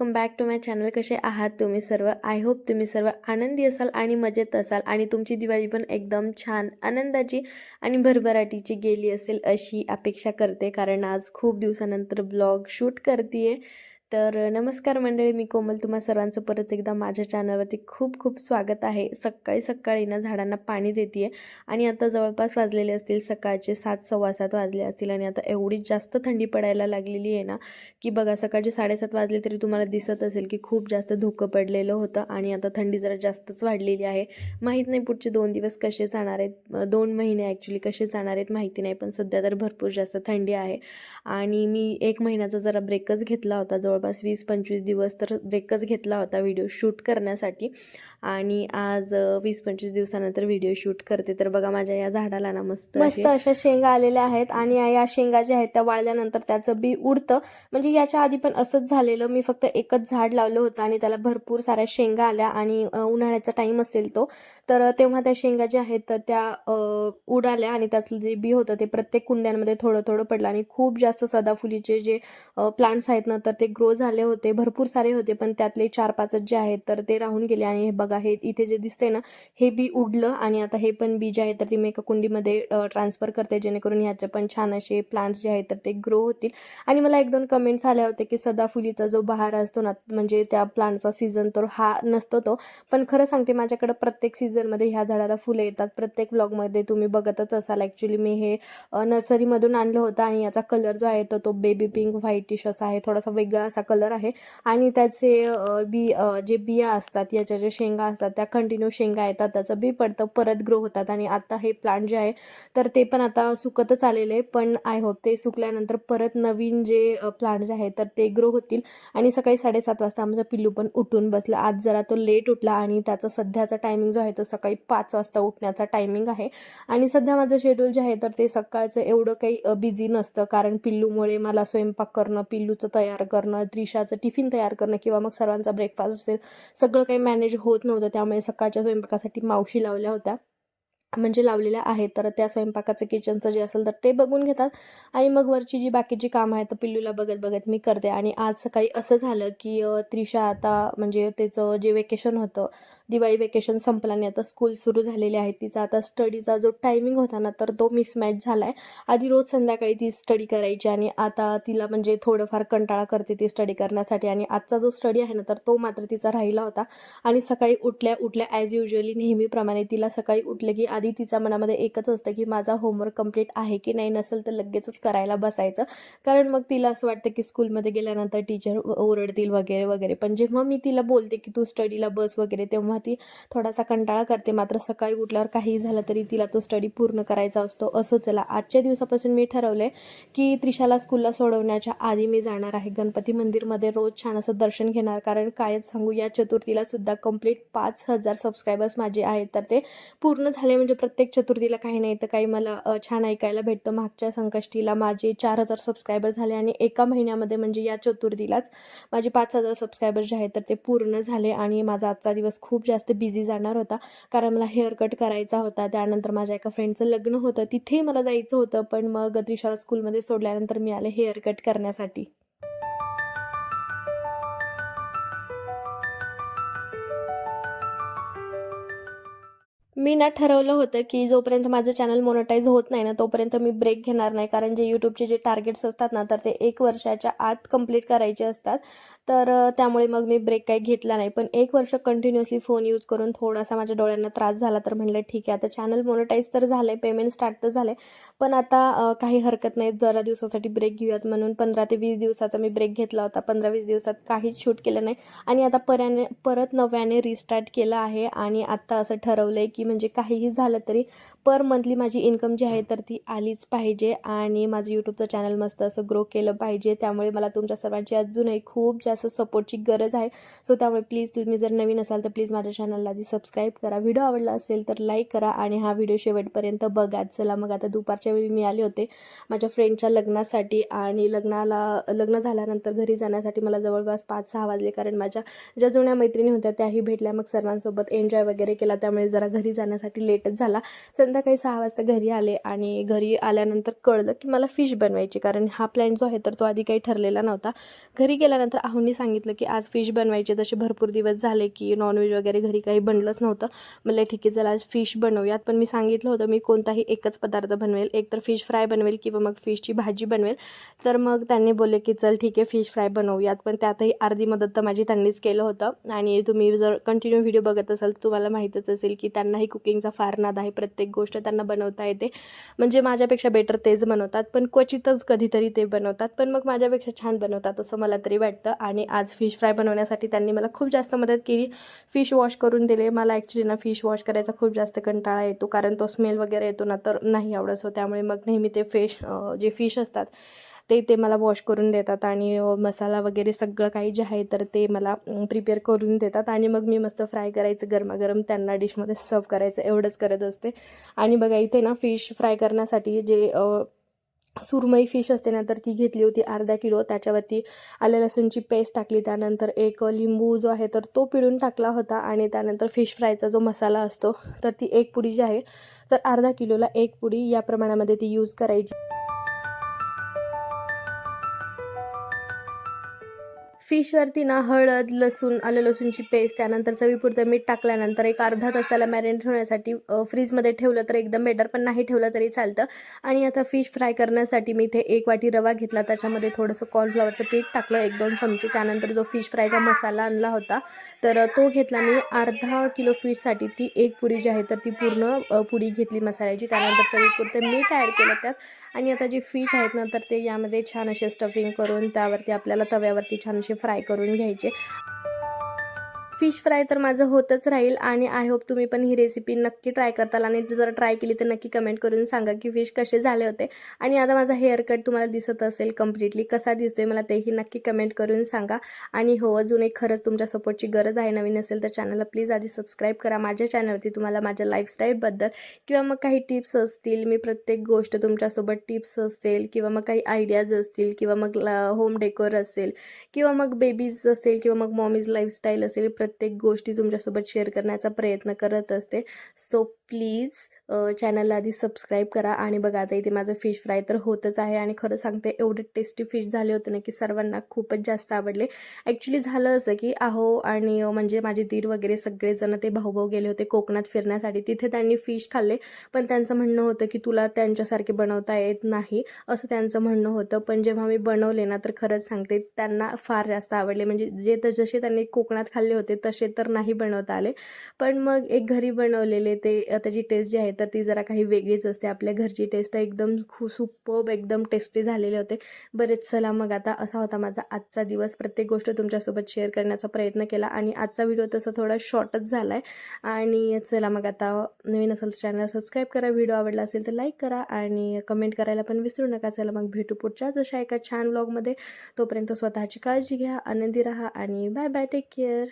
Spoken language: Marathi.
Welcome back to my channel कसे आहात तुम्ही सर्व? आय होप तुम्ही सर्व आनंदी असाल आणि मजेत असाल आणि तुमची दिवाळी पण एकदम छान आनंदाची आणि भरभराटीची गेली असेल अशी अपेक्षा करते. कारण आज खूप दिवसानंतर ब्लॉग शूट करते आहे तर नमस्कार मंडळी मी कोमल. तुम्हा सर्वांचं परत एकदा माझ्या चॅनलवरती खूप खूप स्वागत आहे. सकाळी सकाळी ना झाडांना पाणी देते आणि आता जवळपास वाजलेले असतील सकाळचे सात सव्वा सात वाजले असतील आणि आता एवढी जास्त थंडी पडायला लागलेली आहे ना की बघा सकाळचे साडेसात वाजले तरी तुम्हाला दिसत असेल की खूप जास्त धुकं पडलेलं होतं आणि आता थंडी जरा जास्तच वाढलेली आहे. माहीत नाही पुढचे दोन दिवस कसे जाणार आहेत. दोन महिने ॲक्च्युली कसे जाणार आहेत माहिती नाही पण सध्या तर भरपूर जास्त थंडी आहे. आणि मी एक महिन्याचा जरा ब्रेकच घेतला होता जवळ जवळपास वीस पंचवीस दिवस तर ब्रेकच घेतला होता व्हिडिओ शूट करण्यासाठी. आणि आज वीस पंचवीस दिवसानंतर व्हिडिओ शूट करते. तर बघा माझ्या या झाडाला ना मस्त मस्त अशा शेंगा आलेल्या आहेत. आणि या- शेंगा ज्या आहेत त्या वाळल्यानंतर त्याचं बी उडतं. म्हणजे याच्या आधी पण असंच झालेलं. मी फक्त एकच झाड लावलं होतं आणि त्याला भरपूर साऱ्या शेंगा आल्या आणि उन्हाळ्याचा टाईम असेल तो. तर तेव्हा त्या शेंगा ज्या आहेत तर त्या उडाल्या आणि त्यातलं जे बी होतं ते प्रत्येक कुंड्यांमध्ये थोडं थोडं पडलं. आणि खूप जास्त सदाफुलीचे जे प्लांट्स आहेत ना तर ते ग्रो हो झाले होते भरपूर सारे होते पण त्यातले चार पाचच जे आहेत तर ते राहून गेले आणि हे बघा हे इथे जे दिसते ना हे बी उडलं आणि आता हे पण बी जे आहे तर ती मी एका कुंडीमध्ये ट्रान्सफर करते जेणेकरून ह्याचे पण छान असे प्लांट्स जे आहेत तर ते ग्रो होतील. आणि मला एक दोन कमेंट्स आल्या होते की सदाफुलीचा जो बहार असतो ना म्हणजे त्या प्लांटचा सीझन तर हा नसतो तो पण खरं सांगते माझ्याकडे प्रत्येक सीझनमध्ये ह्या झाडाला फुलं येतात. प्रत्येक व्लॉगमध्ये तुम्ही बघतच असाल ॲक्च्युली मी हे नर्सरीमधून आणलं होतं आणि याचा कलर जो आहे तो तो बेबी पिंक व्हाईटिश असा आहे थोडासा वेगळा असा कलर आहे. आणि त्याचे बी जे बिया असतात याच्या ज्या शेंगा असतात त्या कंटिन्यू शेंगा येतात त्याचं बी पडतं परत ग्रो होतात. आणि आता हे प्लांट जे आहे तर ते पण आता सुकतच आलेले आहे. पण आय होप ते सुकल्यानंतर परत नवीन जे प्लांट जे आहेत तर ते ग्रो होतील. आणि सकाळी साडेसात वाजता आमचा पिल्लू पण उठून बसलं. आज जरा तो लेट उठला आणि त्याचा सध्याचा टायमिंग जो आहे तो सकाळी पाच वाजता उठण्याचा टायमिंग आहे. आणि सध्या माझं शेड्यूल जे आहे तर ते सकाळचं एवढं काही बिझी नसतं. कारण पिल्लूमुळे मला स्वयंपाक करणं पिल्लूचं तयार करणं त्रिशाचं टिफिन तयार करणं किंवा मग सर्वांचा ब्रेकफास्ट असेल सगळं काही मॅनेज होत नव्हतं. त्यामुळे सकाळच्या स्वयंपाकासाठी मावशी लावल्या होत्या. म्हणजे लावलेल्या आहेत तर त्या स्वयंपाकाचं किचनचं जे असेल तर ते बघून घेतात. आणि मग वरची जी बाकीची कामं आहेत तर पिल्लूला बघत बघत मी करते. आणि आज सकाळी असं झालं की त्रिशा आता म्हणजे त्याचं जे वेकेशन होतं दिवाळी वेकेशन संपलं आणि आता स्कूल सुरू झालेली आहे. तिचा आता स्टडीचा जो टायमिंग होता ना तर तो मिसमॅच झाला आहे आधी रोज संध्याकाळी ती स्टडी करायची आणि आता तिला म्हणजे थोडंफार कंटाळा करते ती स्टडी करण्यासाठी. आणि आजचा जो स्टडी आहे ना तर तो मात्र तिचा राहिला होता. आणि सकाळी उठल्या उठल्या ॲज युजली नेहमीप्रमाणे तिला सकाळी उठले की आधी तिच्या मनामध्ये एकच असतं की माझा होमवर्क कंप्लीट आहे की नाही नसेल तर लगेचच करायला बसायचं. कारण मग तिला असं वाटतं की स्कूलमध्ये गेल्यानंतर टीचर ओरडतील वगैरे वगैरे. पण जेव्हा मी तिला बोलते की तू स्टडीला बस वगैरे तेव्हा ती थोडासा कंटाळा करते. मात्र सकाळी उठल्यावर काहीही झालं तरी तिला तो स्टडी पूर्ण करायचा असतो. असो चला. आजच्या दिवसापासून मी ठरवले की त्रिशाला स्कूलला सोडवण्याच्या आधी मी जाणार आहे गणपती मंदिरमध्ये रोज छान असं दर्शन घेणार. कारण कायच सांगू या चतुर्थीला सुद्धा कंप्लीट पाच हजार सबस्क्रायबर्स माझे आहेत. तर ते पूर्ण झाले म्हणजे म्हणजे प्रत्येक चतुर्थीला काही नाही तर काही मला छान ऐकायला भेटतं. मागच्या संकष्टीला माझे चार हजार सबस्क्रायबर झाले आणि एका महिन्यामध्ये म्हणजे या चतुर्थीलाच माझे पाच हजार सबस्क्रायबर जे आहेत तर ते पूर्ण झाले आणि माझा आजचा दिवस खूप जास्त बिझी जाणार होता. कारण मला हेअर कट करायचा होता. त्यानंतर माझ्या एका फ्रेंडचं लग्न होतं. तिथेही मला जायचं होतं. पण मग त्रिशाला स्कूलमध्ये सोडल्यानंतर मी आले हेअर कट करण्यासाठी. मी ना ठरवलं होतं की जोपर्यंत माझं चॅनल मोनोटाईज होत नाही ना तोपर्यंत मी ब्रेक घेणार नाही. कारण जे यूट्यूबचे जे टार्गेट्स असतात ना तर ते एक वर्षाच्या आत कंप्लीट करायचे असतात. तर त्यामुळे मग मी ब्रेक काही घेतला नाही. पण एक वर्ष कंटिन्युअसली फोन यूज करून थोडासा माझ्या डोळ्यांना त्रास झाला तर म्हणलं ठीक आहे. आता चॅनल मोनोटाईज तर झालं आहे पेमेंट स्टार्ट तर झालं आहे पण आता काही हरकत नाही. जरा दिवसासाठी ब्रेक घेऊयात म्हणून पंधरा ते वीस दिवसाचा मी ब्रेक घेतला होता. पंधरा वीस दिवसात काहीच शूट केलं नाही. आणि आता पर्याने परत नव्याने रिस्टार्ट केलं आहे. आणि आत्ता असं ठरवलं आहे की म्हणजे काहीही झालं तरी पर मंथली माझी इन्कम जी आहे तर ती आलीच पाहिजे आणि माझं यूट्यूबचं चॅनल मस्त असं ग्रो केलं पाहिजे. त्यामुळे मला तुमच्या सर्वांची अजूनही खूप जास्त सपोर्टची गरज आहे. सो त्यामुळे प्लीज तुम्ही जर नवीन असाल तर प्लीज माझ्या चॅनलला आधी सबस्क्राईब करा. व्हिडिओ आवडला असेल तर लाईक करा आणि हा व्हिडिओ शेवटपर्यंत बघा. चला मग आता दुपारच्या वेळी मी आले होते माझ्या फ्रेंडच्या लग्नासाठी आणि लग्नाला लग्न झाल्यानंतर घरी जाण्यासाठी मला जवळपास पाच सहा वाजले. कारण माझ्या ज्या जुन्या मैत्रिणी होत्या त्याही भेटल्या. मग सर्वांसोबत एन्जॉय वगैरे केला. त्यामुळे जरा घरी जाण्यासाठी लेटच झाला. संध्याकाळी सहा वाजता घरी आले आणि घरी आल्यानंतर कळलं की मला फिश बनवायची कारण हा प्लॅन जो आहे तर तो आधी काही ठरलेला नव्हता. घरी गेल्यानंतर आहुनी सांगितलं की आज फिश बनवायचे तसे भरपूर दिवस झाले की नॉनव्हेज वगैरे घरी काही बनलंच नव्हतं. म्हणलं ठीक आहे चला आज फिश बनवूयात. पण मी सांगितलं होतं मी कोणताही एकच पदार्थ बनवेल. एक तर फिश फ्राय बनवेल किंवा मग फिशची भाजी बनवेल. तर मग त्यांनी बोलले की चल ठीक आहे फिश फ्राय बनवूयात. पण त्यातही अर्धी मदत तर माझी त्यांनीच केलं होतं. आणि तुम्ही जर कंटिन्यू व्हिडिओ बघत असाल तर तुम्हाला माहीतच असेल की त्यांनाही कुकिंगचा फार नाद आहे. प्रत्येक गोष्ट त्यांना बनवता येते. म्हणजे माझ्यापेक्षा बेटर तेच बनवतात. पण क्वचितच कधीतरी ते बनवतात. पण मग माझ्यापेक्षा छान बनवतात असं मला तरी वाटतं. आणि आज फिश फ्राय बनवण्यासाठी त्यांनी मला खूप जास्त मदत केली. फिश वॉश करून दिले. मला ॲक्च्युली ना फिश वॉश करायचा खूप जास्त कंटाळा येतो. कारण तो स्मेल वगैरे येतो ना तर नाही आवडत. सो त्यामुळे मग नेहमी ते फिश जे फिश असतात ते ते मला वॉश करून देतात आणि मसाला वगैरे सगळं काही जे आहे तर ते मला प्रिपेअर करून देतात आणि मग मी मस्त फ्राय करायचं गरमागरम त्यांना डिशमध्ये सर्व करायचं एवढंच करत असते. आणि बघा इथे ना फिश फ्राय करण्यासाठी जे सुरमई फिश असते ना तर ती घेतली होती अर्धा किलो. त्याच्यावरती आल्या लसूणची पेस्ट टाकली त्यानंतर एक लिंबू जो आहे तर तो पिळून टाकला होता आणि त्यानंतर फिश फ्रायचा जो मसाला असतो तर ती एक पुडी जी आहे तर अर्धा किलोला एक पुडी या प्रमाणामध्ये ती यूज करायची. फिशवरती ना हळद लसूण आलं लसूणची पेस्ट त्यानंतर चवीपुरतं मीठ टाकल्यानंतर एक अर्धा तास त्याला मॅरिनेट होण्यासाठी फ्रीजमध्ये ठेवलं तर एकदम बेटर पण नाही ठेवलं तरी चालतं. आणि आता फिश फ्राय करण्यासाठी मी इथे एक वाटी रवा घेतला त्याच्यामध्ये थोडंसं कॉर्नफ्लॉवरचं पीठ टाकलं एक दोन चमचे. त्यानंतर जो फिश फ्रायचा मसाला आणला होता तर तो घेतला मी अर्धा किलो फिशसाठी ती एक पुडी जी आहे तर ती पूर्ण पुडी घेतली मसाल्याची. त्यानंतर चवीपुरतं मीठ ॲड केलं त्यात. आणि आता जे फिश आहेत ना तर ते यामध्ये छान असे स्टफिंग करून त्यावरती आपल्याला तव्यावरती छान असे फ्राय करून घ्यायचे. फिश फ्राय तर माझं होतच राहील आणि आय होप तुम्ही पण ही रेसिपी नक्की ट्राय करताल. आणि जर ट्राय केली तर नक्की कमेंट करून सांगा की फिश कसे झाले होते. आणि आता माझा हेअर कट तुम्हाला दिसत असेल कम्प्लिटली कसा दिसतोय मला तेही नक्की कमेंट करून सांगा. आणि हो अजून एक खरंच तुमच्या सपोर्टची गरज आहे नवीन असेल तर चॅनलला प्लीज आधी सबस्क्राईब करा. माझ्या चॅनलवरती तुम्हाला माझ्या लाईफस्टाईलबद्दल किंवा मग काही टिप्स असतील मी प्रत्येक गोष्ट तुमच्यासोबत टिप्स असतील किंवा मग काही आयडियाज असतील किंवा मग होम डेकोर असेल किंवा मग बेबीज असेल किंवा मग मॉमीज लाईफस्टाईल असेल प्रत्येक प्रत्येक गोष्टी तुमच्यासोबत शेअर करण्याचा प्रयत्न करत असते. सो प्लीज चॅनलला आधी सबस्क्राईब करा आणि बघा आता इथे माझं फिश फ्राय तर होतच आहे आणि खरं सांगते एवढे टेस्टी फिश झाले होते ना की सर्वांना खूपच जास्त आवडले. ॲक्च्युली झालं असं की आहो आणि म्हणजे माझे दीर वगैरे सगळेजण ते भाऊभाऊ गेले होते कोकणात फिरण्यासाठी. तिथे त्यांनी फिश खाल्ले पण त्यांचं म्हणणं होतं की तुला त्यांच्यासारखे बनवता येत नाही असं त्यांचं म्हणणं होतं. पण जेव्हा मी बनवले ना तर खरंच सांगते त्यांना फार जास्त आवडले. म्हणजे जे तर जसे त्यांनी कोकणात खाल्ले होते तसे तर नाही बनवता आले. पण मग एक घरी बनवलेले ते त्याची टेस्ट जी आहे तर ती जरा काही वेगळीच असते. आपल्या घरची टेस्ट एकदम खू सुपर्ब एकदम टेस्टी झालेले होते. बरेच चला मग आता असा होता माझा आजचा दिवस. प्रत्येक गोष्ट तुमच्यासोबत शेअर करण्याचा प्रयत्न केला आणि आजचा व्हिडिओ तसा थोडा शॉर्टच झाला आहे आणि चला मग आता नवीन असेल चॅनल सबस्क्राईब करा. व्हिडिओ आवडला असेल तर लाईक करा आणि कमेंट करायला पण विसरू नका. चला मग भेटू पुढच्याच अशा एका छान व्लॉगमध्ये तोपर्यंत स्वतःची काळजी घ्या. आनंदी राहा आणि बाय बाय टेक केअर